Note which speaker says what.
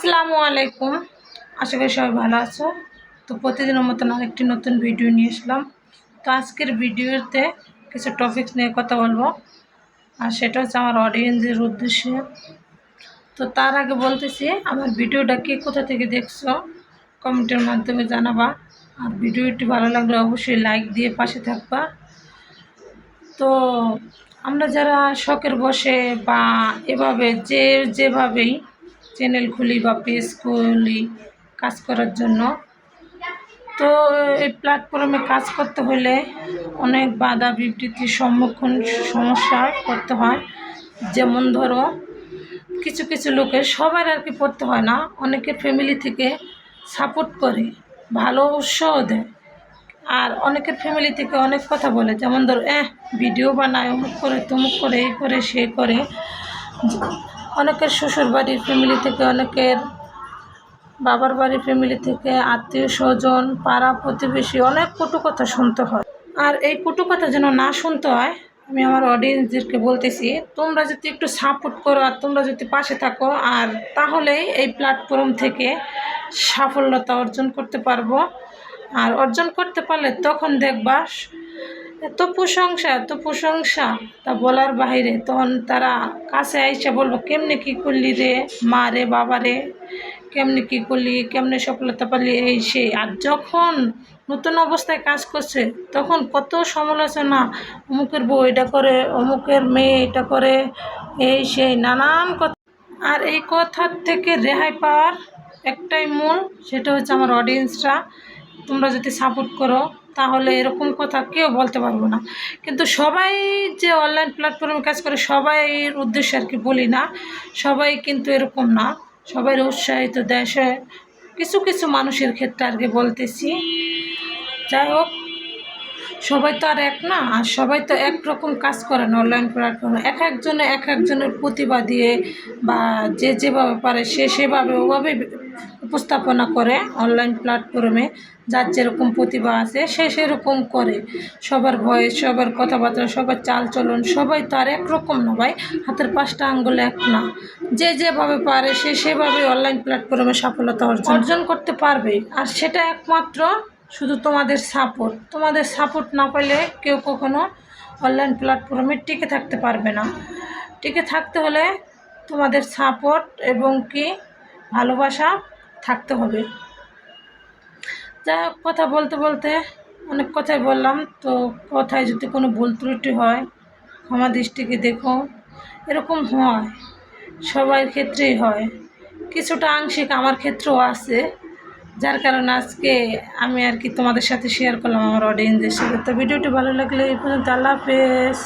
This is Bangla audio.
Speaker 1: আসসালামু আলাইকুম। আশা করি সবাই ভালো আছো। তো প্রতিদিনের মতন আরেকটি নতুন ভিডিও নিয়ে এসলাম তো আজকের ভিডিওতে কিছু টপিকস নিয়ে কথা বলব। আর সেটা হচ্ছে আমার অডিয়েন্সের উদ্দেশ্যে। তো তার আগে বলতেছি, আমার ভিডিওটা কে কোথা থেকে দেখছ, কমেন্টের মাধ্যমে জানাবা। আর ভিডিওটি ভালো লাগলে অবশ্যই লাইক দিয়ে পাশে থাকবা। তো আমরা যারা শখের বসে বা এভাবে যে যেভাবেই চ্যানেল খুলি বা পেজ খুলি, কাজ করার জন্য। তো এই প্ল্যাটফর্মে কাজ করতে হলে অনেক বাধা বিবৃতির সম্মুখীন সমস্যা করতে হয়। যেমন ধরো, কিছু কিছু লোকের সবার আর কি পড়তে হয় না, অনেকের ফ্যামিলি থেকে সাপোর্ট করে, ভালো উৎসাহ দেয়। আর অনেকের ফ্যামিলি থেকে অনেক কথা বলে, যেমন ধরো, এহ ভিডিও বানায়, অমুক করে, তমুক করে এই করে, সে করে। অনেকের শ্বশুর বাড়ির ফ্যামিলি থেকে, অনেকের বাবার বাড়ির ফ্যামিলি থেকে, আত্মীয় স্বজন, পাড়া প্রতিবেশী, অনেক কটু কথা শুনতে হয়। আর এই কটু কথা যেন না শুনতে হয়, আমি আমার অডিয়েন্সদেরকে বলতেছি, তোমরা যদি একটু সাপোর্ট করো আর তোমরা যদি পাশে থাকো, আর তাহলেই এই প্ল্যাটফর্ম থেকে সাফল্যতা অর্জন করতে পারব। আর অর্জন করতে পারলে তখন দেখবা এত প্রশংসা এত প্রশংসা, তা বলার বাইরে তখন তারা কাছে আইসা বলব, কেমনে কী করলি রে মা রে বাবা রে? কেমনে কী করলি? কেমনে সফলতা পালি? এই সেই আর যখন নতুন অবস্থায় কাজ করছে, তখন কত সমালোচনা, অমুকের বউ এটা করে, অমুকের মেয়ে এটা করে। এই সেই নানান কথা। আর এই কথার থেকে রেহাই পাওয়ার একটাই মূল, সেটা হচ্ছে আমার অডিয়েন্সরা তোমরা যদি সাপোর্ট করো তাহলে এরকম কথা কেউ বলতে পারব না। কিন্তু সবাই যে অনলাইন প্ল্যাটফর্মে কাজ করে, সবাইয়ের উদ্দেশ্যে আর কি বলি না। সবাই কিন্তু এরকম না। সবাই উৎসাহিত দেশে। কিছু কিছু মানুষের ক্ষেত্রে আর কি বলতেছি। যাই হোক সবাই তো আর এক না? আর সবাই তো একরকম কাজ করে না অনলাইন প্ল্যাটফর্মে এক একজনে এক একজনের প্রতিভা দিয়ে বা যে যেভাবে পারে সে সেভাবে ওভাবে উপস্থাপনা করে অনলাইন প্ল্যাটফর্মে যার যেরকম প্রতিভা আছে সে সেরকম করে। সবার ভয়েস, সবার কথাবার্তা, সবার চালচলন সবাই তো আর একরকম না ভাই। হাতের পাঁচটা আঙ্গুল এক না। যে যেভাবে পারে সে সেভাবে অনলাইন প্ল্যাটফর্মে সফলতা অর্জন অর্জন করতে পারবে। আর সেটা একমাত্র শুধু তোমাদের সাপোর্ট তোমাদের সাপোর্ট না পেলে কেউ কখনো অনলাইন প্ল্যাটফর্মে টিকে থাকতে পারবে না। টিকে থাকতে হলে তোমাদের সাপোর্ট এবং কি ভালোবাসা থাকতে হবে। যা কথা বলতে বলতে অনেক কথাই বললাম, তো কথায় যদি কোনো ভুল ত্রুটি হয়, ক্ষমা দৃষ্টিকে দেখো। এরকম হয়, সবার ক্ষেত্রেই হয়। কিছুটা আংশিক আমার ক্ষেত্রেও আছে। যার কারণে আজকে আমি আর কি তোমাদের সাথে শেয়ার করলাম আমার অডিয়েন্সদের সাথে। তো ভিডিওটি ভালো লাগলে এই পর্যন্ত আল্লাহ হাফেজ।